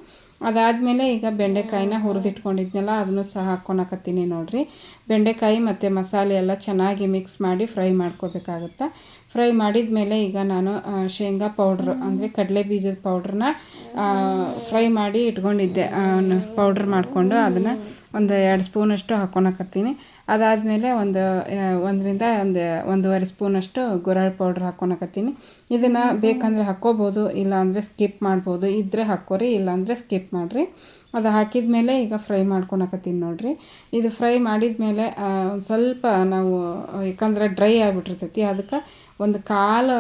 ಅದಾದಮೇಲೆ ಈಗ ಬೆಂಡೆಕಾಯಿನ ಹುರಿದಿಟ್ಕೊಂಡಿದ್ನಲ್ಲ, ಅದನ್ನು ಸಹ ಹಾಕ್ಕೊಳಕತ್ತೀನಿ ನೋಡಿರಿ. ಬೆಂಡೆಕಾಯಿ ಮತ್ತು ಮಸಾಲೆ ಎಲ್ಲ ಚೆನ್ನಾಗಿ ಮಿಕ್ಸ್ ಮಾಡಿ ಫ್ರೈ ಮಾಡ್ಕೋಬೇಕಾಗತ್ತೆ. ಫ್ರೈ ಮಾಡಿದ ಮೇಲೆ ಈಗ ನಾನು ಶೇಂಗಾ ಪೌಡ್ರ್ ಅಂದರೆ ಕಡಲೆ ಬೀಜದ ಪೌಡ್ರನ್ನ ಫ್ರೈ ಮಾಡಿ ಇಟ್ಕೊಂಡಿದ್ದೆ. ಪೌಡ್ರ್ ಮಾಡಿಕೊಂಡು ಅದನ್ನು ಒಂದು ಎರಡು ಸ್ಪೂನಷ್ಟು ಹಾಕ್ಕೊಳಕತ್ತೀನಿ ಅದಾದಮೇಲೆ ಒಂದು ಒಂದರಿಂದ ಒಂದು, ಒಂದೂವರೆ ಸ್ಪೂನಷ್ಟು ಗುರಾಳ್ ಪೌಡ್ರ್ ಹಾಕ್ಕೊಳಕತ್ತೀನಿ ಇದನ್ನು ಬೇಕಂದರೆ ಹಾಕ್ಕೋಬೋದು ಇಲ್ಲಾಂದರೆ ಸ್ಕಿಪ್ ಮಾಡ್ಬೋದು. ಇದ್ದರೆ ಹಾಕ್ಕೋರಿ ಇಲ್ಲಾಂದರೆ ಸ್ಕಿಪ್ ಮಾಡಿರಿ. ಅದು ಹಾಕಿದ ಮೇಲೆ ಈಗ ಫ್ರೈ ಮಾಡ್ಕೊಳಕತ್ತೀನಿ ನೋಡಿರಿ. ಇದು ಫ್ರೈ ಮಾಡಿದ ಮೇಲೆ ಒಂದು ಸ್ವಲ್ಪ ನಾವು ಯಾಕಂದ್ರೆ ಡ್ರೈ ಆಗಿಬಿಟ್ಟಿರ್ತೈತಿ. ಅದಕ್ಕೆ ಒಂದು ಕಾಲು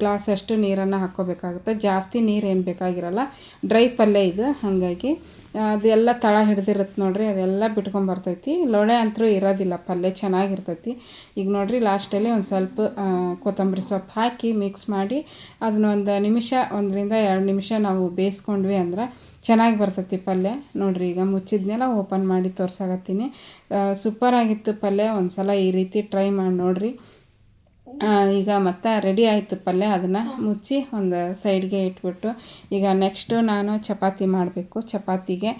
ಗ್ಲಾಸಷ್ಟು ನೀರನ್ನು ಹಾಕ್ಕೋಬೇಕಾಗುತ್ತೆ. ಜಾಸ್ತಿ ನೀರು ಏನು ಬೇಕಾಗಿರಲ್ಲ, ಡ್ರೈ ಪಲ್ಯ ಇದು, ಹಾಗಾಗಿ. ಅದೆಲ್ಲ ತಳ ಹಿಡ್ದಿರುತ್ತೆ ನೋಡಿರಿ, ಅದೆಲ್ಲ ಬಿಟ್ಕೊಂಬರ್ತೈತಿ ಲೊಳೆ ಅಂತೂ ಇರೋದಿಲ್ಲ, ಪಲ್ಯ ಚೆನ್ನಾಗಿರ್ತೈತಿ. ಈಗ ನೋಡಿರಿ, ಲಾಸ್ಟಲ್ಲಿ ಒಂದು ಸ್ವಲ್ಪ ಕೊತ್ತಂಬರಿ ಸೊಪ್ಪು ಹಾಕಿ ಮಿಕ್ಸ್ ಮಾಡಿ, ಅದನ್ನ ಒಂದು ನಿಮಿಷ, ಒಂದರಿಂದ ಎರಡು ನಿಮಿಷ ನಾವು ಬೇಯಿಸ್ಕೊಂಡ್ವಿ ಅಂದ್ರೆ ಚೆನ್ನಾಗಿ ಬರ್ತೈತಿ ಪಲ್ಯ. ನೋಡಿರಿ, ಈಗ ಮುಚ್ಚಿದ್ನೆಲ್ಲ ಓಪನ್ ಮಾಡಿ ತೋರ್ಸಾಕತ್ತೀನಿ. ಸೂಪರ್ ಆಗಿತ್ತು ಪಲ್ಯ ಒಂದು ಸಲ ಈ ರೀತಿ ಟ್ರೈ ಮಾಡಿ ನೋಡ್ರಿ. ಈಗ ಮತ್ತೆ ರೆಡಿ ಆಯಿತು ಪಲ್ಯ ಅದನ್ನು ಮುಚ್ಚಿ ಒಂದು ಸೈಡ್ಗೆ ಇಟ್ಬಿಟ್ಟು ಈಗ ನೆಕ್ಸ್ಟು ನಾನು ಚಪಾತಿ ಮಾಡಬೇಕು. ಚಪಾತಿಗೆ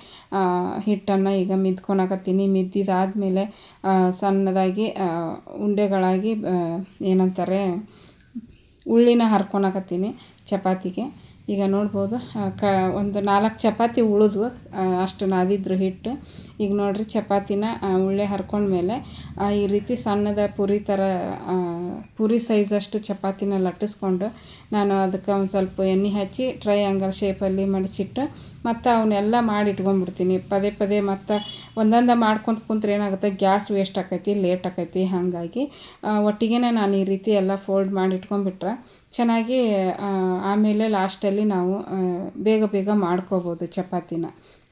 ಹಿಟ್ಟನ್ನು ಈಗ ಮಿದ್ಕೊಳಕತ್ತೀನಿ ಮಿದ್ದಿದಾದಮೇಲೆ ಸಣ್ಣದಾಗಿ ಉಂಡೆಗಳಾಗಿ ಏನಂತಾರೆ ಉಳ್ಳಿನ ಹರ್ಕೊಳಕತ್ತೀನಿ ಚಪಾತಿಗೆ. ಈಗ ನೋಡ್ಬೋದು ಕ, ಒಂದು ನಾಲ್ಕು ಚಪಾತಿ ಉಳಿದ್ವು ಅಷ್ಟು ನಾದಿದ್ರು ಹಿಟ್ಟು. ಈಗ ನೋಡಿರಿ ಚಪಾತಿನ ಉಳ್ಳೆ ಹರ್ಕೊಂಡ್ಮೇಲೆ ಈ ರೀತಿ ಸಣ್ಣದ ಪುರಿ ಥರ ಪೂರಿ ಸೈಜಷ್ಟು ಚಪಾತಿನ ಲಟ್ಟಿಸ್ಕೊಂಡು ನಾನು ಅದಕ್ಕೆ ಒಂದು ಸ್ವಲ್ಪ ಎಣ್ಣೆ ಹಚ್ಚಿ ಟ್ರಯಾಂಗಲ್ ಶೇಪಲ್ಲಿ ಮಡಚಿಟ್ಟು ಮತ್ತು ಅವನ್ನೆಲ್ಲ ಮಾಡಿ ಇಟ್ಕೊಂಡ್ಬಿಡ್ತೀನಿ ಪದೇ ಪದೇ ಮತ್ತು ಒಂದೊಂದು ಮಾಡ್ಕೊಂತ ಕುಂತ್ರೆ ಏನಾಗುತ್ತೆ? ಗ್ಯಾಸ್ ವೇಸ್ಟ್ ಆಕೈತಿ ಲೇಟ್ ಆಕೈತಿ, ಹಾಗಾಗಿ ಒಟ್ಟಿಗೆ ನಾನು ಈ ರೀತಿ ಎಲ್ಲ ಫೋಲ್ಡ್ ಮಾಡಿ ಇಟ್ಕೊಂಡ್ಬಿಟ್ರೆ ಚೆನ್ನಾಗಿ ಆಮೇಲೆ ಲಾಸ್ಟಲ್ಲಿ ನಾವು ಬೇಗ ಬೇಗ ಮಾಡ್ಕೋಬೋದು ಚಪಾತಿನ.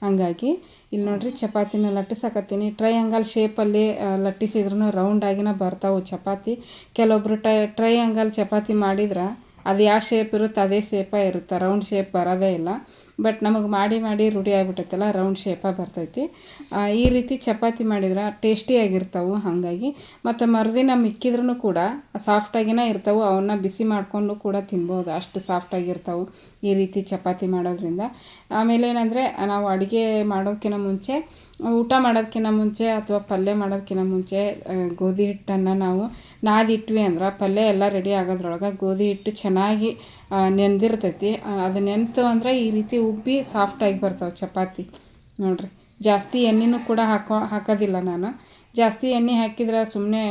ಹಾಗಾಗಿ, ಇಲ್ಲಿ ನೋಡಿರಿ ಚಪಾತಿನ ಲಟ್ಟಿಸಕತ್ತೀನಿ. ಟ್ರಯಾಂಗಲ್ ಶೇಪಲ್ಲಿ ಲಟ್ಟಿಸಿದ್ರೂ ರೌಂಡಾಗಿನ ಬರ್ತಾವೆ ಚಪಾತಿ. ಕೆಲವೊಬ್ರು ಟ್ರೈ ಟ್ರಯಾಂಗಲ್ ಚಪಾತಿ ಮಾಡಿದ್ರೆ ಅದು ಯಾವ ಶೇಪ್ ಇರುತ್ತೆ ಅದೇ ಶೇಪೇ ಇರುತ್ತೆ. ರೌಂಡ್ ಶೇಪ್ ಬರೋದೇ ಇಲ್ಲ. ಬಟ್ ನಮಗೆ ಮಾಡಿ ಮಾಡಿ ರೂಢಿ ಆಗಿಬಿಟ್ಟೈತಲ್ಲ ರೌಂಡ್ ಶೇಪಾಗಿ ಬರ್ತೈತಿ. ಈ ರೀತಿ ಚಪಾತಿ ಮಾಡಿದ್ರೆ ಟೇಸ್ಟಿಯಾಗಿರ್ತವೆ ಹಾಗಾಗಿ. ಮತ್ತು ಮರುದಿನ ಮಿಕ್ಕಿದ್ರೂ ಕೂಡ ಸಾಫ್ಟಾಗಿನೇ ಇರ್ತವೆ, ಅವನ್ನ ಬಿಸಿ ಮಾಡಿಕೊಂಡು ಕೂಡ ತಿನ್ಬೋದು. ಅಷ್ಟು ಸಾಫ್ಟಾಗಿರ್ತವೆ ಈ ರೀತಿ ಚಪಾತಿ ಮಾಡೋದ್ರಿಂದ. ಆಮೇಲೆ ಏನಂದರೆ, ನಾವು ಅಡುಗೆ ಮಾಡೋಕ್ಕಿಂತ ಮುಂಚೆ, ಊಟ ಮಾಡೋದಕ್ಕಿಂತ ಮುಂಚೆ ಅಥವಾ ಪಲ್ಯ ಮಾಡೋದಕ್ಕಿಂತ ಮುಂಚೆ ಗೋಧಿ ಹಿಟ್ಟನ್ನು ನಾವು ನಾದಿಟ್ವಿ ಅಂದ್ರೆ ಪಲ್ಯ ಎಲ್ಲ ರೆಡಿ ಆಗೋದ್ರೊಳಗೆ ಗೋಧಿ ಹಿಟ್ಟು ಚೆನ್ನಾಗಿ ನೆನೆದಿರ್ತೈತಿ. ಅದು ನೆನೆತು ಅಂದರೆ ಈ ರೀತಿ ಉಬ್ಬಿ ಸಾಫ್ಟಾಗಿ ಬರ್ತಾವೆ ಚಪಾತಿ. ನೋಡಿರಿ. ಜಾಸ್ತಿ ಎಣ್ಣೆನೂ ಕೂಡ ಹಾಕೋ, ಹಾಕೋದಿಲ್ಲ ನಾನು. ಜಾಸ್ತಿ ಎಣ್ಣೆ ಹಾಕಿದ್ರೆ ಸುಮ್ಮನೆ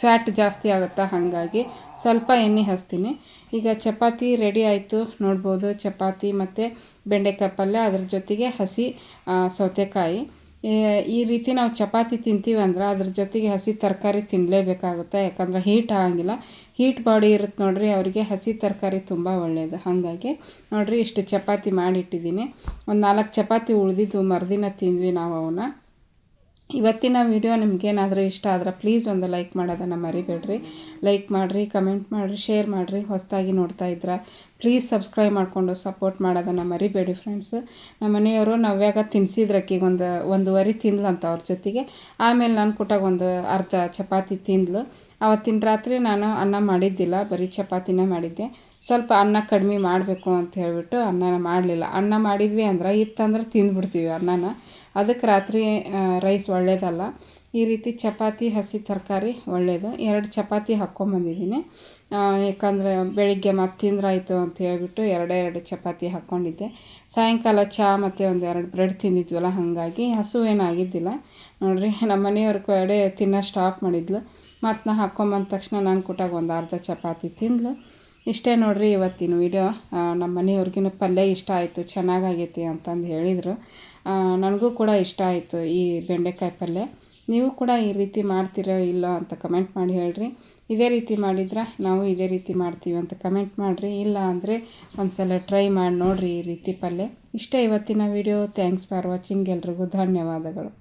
ಫ್ಯಾಟ್ ಜಾಸ್ತಿ ಆಗುತ್ತೆ ಹಾಗಾಗಿ ಸ್ವಲ್ಪ ಎಣ್ಣೆ ಹಚ್ತೀನಿ. ಈಗ ಚಪಾತಿ ರೆಡಿ ಆಯಿತು ನೋಡ್ಬೋದು. ಚಪಾತಿ ಮತ್ತು ಬೆಂಡೆಕಾಯಿ ಪಲ್ಯ ಅದ್ರ ಜೊತೆಗೆ ಹಸಿ ಸೌತೆಕಾಯಿ. ಈ ರೀತಿ ನಾವು ಚಪಾತಿ ತಿಂತೀವಿ ಅಂದ್ರೆ ಅದ್ರ ಜೊತೆಗೆ ಹಸಿ ತರಕಾರಿ ತಿನ್ನಲೇಬೇಕಾಗುತ್ತೆ ಯಾಕಂದ್ರೆ ಹೀಟ್ ಆಗಂಗಿಲ್ಲ. ಹೀಟ್ ಬಾಡಿ ಇರುತ್ತೆ ನೋಡಿರಿ, ಅವರಿಗೆ ಹಸಿ ತರಕಾರಿ ತುಂಬ ಒಳ್ಳೆಯದು ಹಾಗಾಗಿ ನೋಡಿರಿ, ಇಷ್ಟು ಚಪಾತಿ ಮಾಡಿಟ್ಟಿದ್ದೀನಿ. ಒಂದು ನಾಲ್ಕು ಚಪಾತಿ ಉಳಿದಿದ್ದು ಮರುದಿನ ತಿಂದ್ವಿ ನಾವು ಅವನ್ನ ಇವತ್ತಿನ ವಿಡಿಯೋ ನಿಮಗೇನಾದರೂ ಇಷ್ಟ ಆದ್ರೆ ಪ್ಲೀಸ್ ಒಂದು ಲೈಕ್ ಮಾಡೋದನ್ನು ಮರಿಬೇಡ್ರಿ. ಲೈಕ್ ಮಾಡಿರಿ ಕಮೆಂಟ್ ಮಾಡಿರಿ ಶೇರ್ ಮಾಡಿರಿ, ಹೊಸದಾಗಿ ನೋಡ್ತಾ ಇದ್ರೆ ಪ್ಲೀಸ್ ಸಬ್ಸ್ಕ್ರೈಬ್ ಮಾಡಿಕೊಂಡು ಸಪೋರ್ಟ್ ಮಾಡೋದನ್ನು ಮರಿಬೇಡಿ ಫ್ರೆಂಡ್ಸ್ ನಮ್ಮ ಮನೆಯವರು ನವ್ಯಾಗ ತಿನ್ಸಿದ್ರಕ್ಕಿಗೆ ಒಂದು ಒಂದೂವರೆ ತಿಂದ್ಲಂತ ಅವ್ರ ಜೊತೆಗೆ. ಆಮೇಲೆ ನಾನು ಕೊಟ್ಟಾಗ ಒಂದು ಅರ್ಧ ಚಪಾತಿ ತಿಂದ್ಲು. ಅವತ್ತಿನ ರಾತ್ರಿ ನಾನು ಅನ್ನ ಮಾಡಿದ್ದಿಲ್ಲ, ಬರೀ ಚಪಾತಿನೇ ಮಾಡಿದ್ದೆ. ಸ್ವಲ್ಪ ಅನ್ನ ಕಡಿಮೆ ಮಾಡಬೇಕು ಅಂತ ಹೇಳಿಬಿಟ್ಟು ಅನ್ನನ ಮಾಡಲಿಲ್ಲ. ಅನ್ನ ಮಾಡಿದ್ವಿ ಅಂದ್ರೆ ಇತ್ತಂದ್ರೆ ತಿಂದ್ಬಿಡ್ತೀವಿ ಅನ್ನನ. ಅದಕ್ಕೆ ರಾತ್ರಿ ರೈಸ್ ಒಳ್ಳೇದಲ್ಲ. ಈ ರೀತಿ ಚಪಾತಿ, ಹಸಿ ತರಕಾರಿ ಒಳ್ಳೆಯದು ಎರಡು ಚಪಾತಿ ಹಾಕ್ಕೊಂಬಂದಿದ್ದೀನಿ. ಯಾಕಂದರೆ ಬೆಳಿಗ್ಗೆ ಮತ್ತೆ ತಿಂದ್ರಾಯಿತು ಅಂತ ಹೇಳಿಬಿಟ್ಟು ಎರಡೇ ಎರಡು ಚಪಾತಿ ಹಾಕ್ಕೊಂಡಿದ್ದೆ. ಸಾಯಂಕಾಲ ಚಹಾ ಮತ್ತು ಒಂದು ಎರಡು ಬ್ರೆಡ್ ತಿಂದಿದ್ವಲ್ಲ, ಹಾಗಾಗಿ ಹಸು ಏನಾಗಿದ್ದಿಲ್ಲ ನೋಡಿರಿ ನಮ್ಮ ಮನೆಯವ್ರ ಕಡೆ ತಿನ್ನೋ ಸ್ಟಾಪ್ ಮಾಡಿದ್ಲು. ಮತ್ತು ನಾ ಹಾಕ್ಕೊಂಬಂದ ತಕ್ಷಣ ನಾನು ಕೂಟಾಗ ಒಂದು ಅರ್ಧ ಚಪಾತಿ ತಿಂದ್ಲು. ಇಷ್ಟೇ ನೋಡಿರಿ ಇವತ್ತಿನ ವಿಡಿಯೋ. ನಮ್ಮ ಮನೆಯವ್ರಿಗಿನ ಪಲ್ಯ ಇಷ್ಟ ಆಯಿತು ಚೆನ್ನಾಗಾಗೈತಿ ಅಂತಂದು ಹೇಳಿದರು. ನನಗೂ ಕೂಡ ಇಷ್ಟ ಆಯಿತು ಈ ಬೆಂಡೆಕಾಯಿ ಪಲ್ಯ ನೀವು ಕೂಡ ಈ ರೀತಿ ಮಾಡ್ತೀರೋ ಇಲ್ಲೋ ಅಂತ ಕಮೆಂಟ್ ಮಾಡಿ ಹೇಳ್ರಿ. ಇದೇ ರೀತಿ ಮಾಡಿದ್ರೆ ನಾವು ಇದೇ ರೀತಿ ಮಾಡ್ತೀವಿ ಅಂತ ಕಮೆಂಟ್ ಮಾಡಿರಿ. ಇಲ್ಲ ಅಂದರೆ ಒಂದ್ಸಲ ಟ್ರೈ ಮಾಡಿ ನೋಡಿರಿ ಈ ರೀತಿ ಪಲ್ಯ. ಇಷ್ಟೇ ಇವತ್ತಿನ ವಿಡಿಯೋ ಥ್ಯಾಂಕ್ಸ್ ಫಾರ್ ವಾಚಿಂಗ್ ಎಲ್ರಿಗೂ ಧನ್ಯವಾದಗಳು.